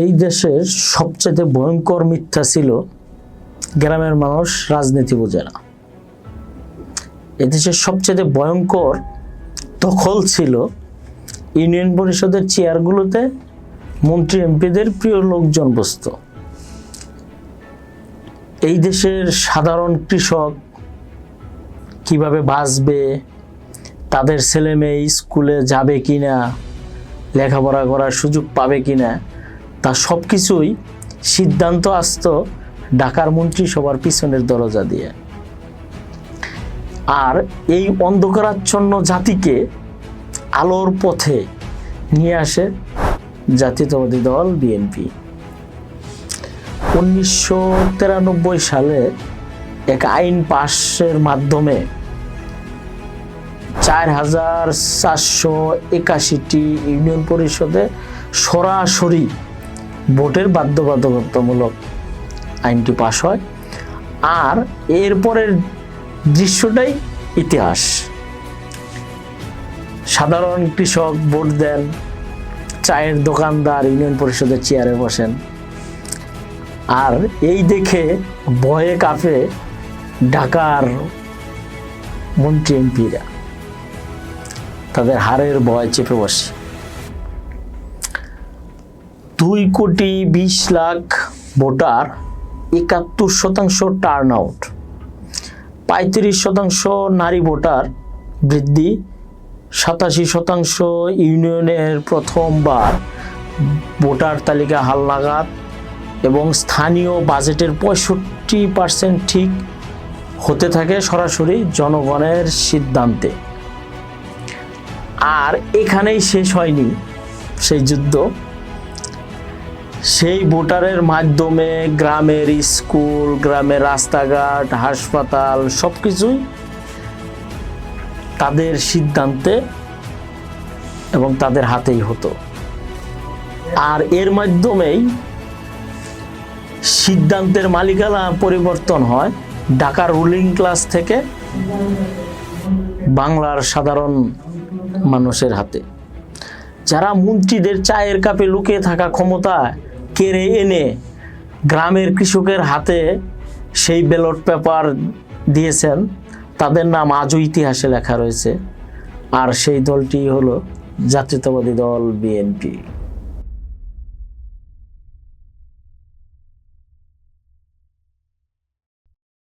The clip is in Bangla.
এই দেশের সবচেয়ে ভয়ঙ্কর মিথ্যা ছিল গ্রামের মানুষ রাজনীতি বোঝে না। এদেশের সবচেয়ে ভয়ঙ্কর দখল ছিল ইউনিয়ন পরিষদের চেয়ারগুলোতে মন্ত্রী এমপিদের প্রিয় লোকজন বসত। এই দেশের সাধারণ কৃষক কীভাবে বাঁচবে, তাদের ছেলে মেয়ে স্কুলে যাবে কিনা, লেখাপড়া করার সুযোগ পাবে কিনা তা সব কিছুই সিদ্ধান্ত আসত ঢাকার মন্ত্রিসভার পিছনের দরজা দিয়ে। আর এই অন্ধকারাচ্ছন্ন জাতিকে আলোর পথে নিয়ে আসে জাতীয়তাবাদী দল বিএনপি। উনিশশো তিরানব্বই সালে এক আইন পাশের মাধ্যমে চার হাজার চারশো একাশিটি ইউনিয়ন পরিষদে সরাসরি ভোটের বাধ্যবাধকতামূলক আইনটি পাশ হয়। আর এরপরের দৃশ্যটাই ইতিহাস। সাধারণ কৃষক ভোট দেন, চায়ের দোকানদার, ইউনিয়ন পরিষদের চেয়ারে বসেন। আর এই দেখে ভয়ে কাঁপে ঢাকার মন্ত্রী এমপিরা। তাদের হারের ভয় চেপে বসে। দুই কোটি বিশ লাখ ভোটার একাত্তর শতাংশ টার্ন আউট পঁয়ত্রিশ শতাংশ নারী ভোটার বৃদ্ধি, সাতাশি শতাংশ ইউনিয়নের প্রথমবার ভোটার তালিকা হালনাগাদ এবং স্থানীয় বাজেটের পঁয়ষট্টি পার্সেন্ট ঠিক হতে থাকে সরাসরি জনগণের সিদ্ধান্তে। আর এখানেই শেষ হয়নি সেই যুদ্ধ। সেই ভোটারের মাধ্যমে গ্রামের স্কুল, গ্রামের রাস্তাঘাট, হাসপাতাল সব কিছুই তাদের সিদ্ধান্তে এবং তাদের হাতেই হতো। আর এর মাধ্যমেই সিদ্ধান্তের মালিকানা পরিবর্তন হয়। ঢাকা রুলিং ক্লাস থেকে বাংলার সাধারণ মানুষের হাতে। যারা মন্ত্রীদের চায়ের কাপে লুকিয়ে থাকা ক্ষমতা কেড়ে এনে গ্রামের কৃষকের হাতে সেই ব্যালট পেপার দিয়েছেন। তাদের নাম আজও ইতিহাসে লেখা রয়েছে। আর সেই দলটি হলো জাতীয়তাবাদী দল বিএনপি।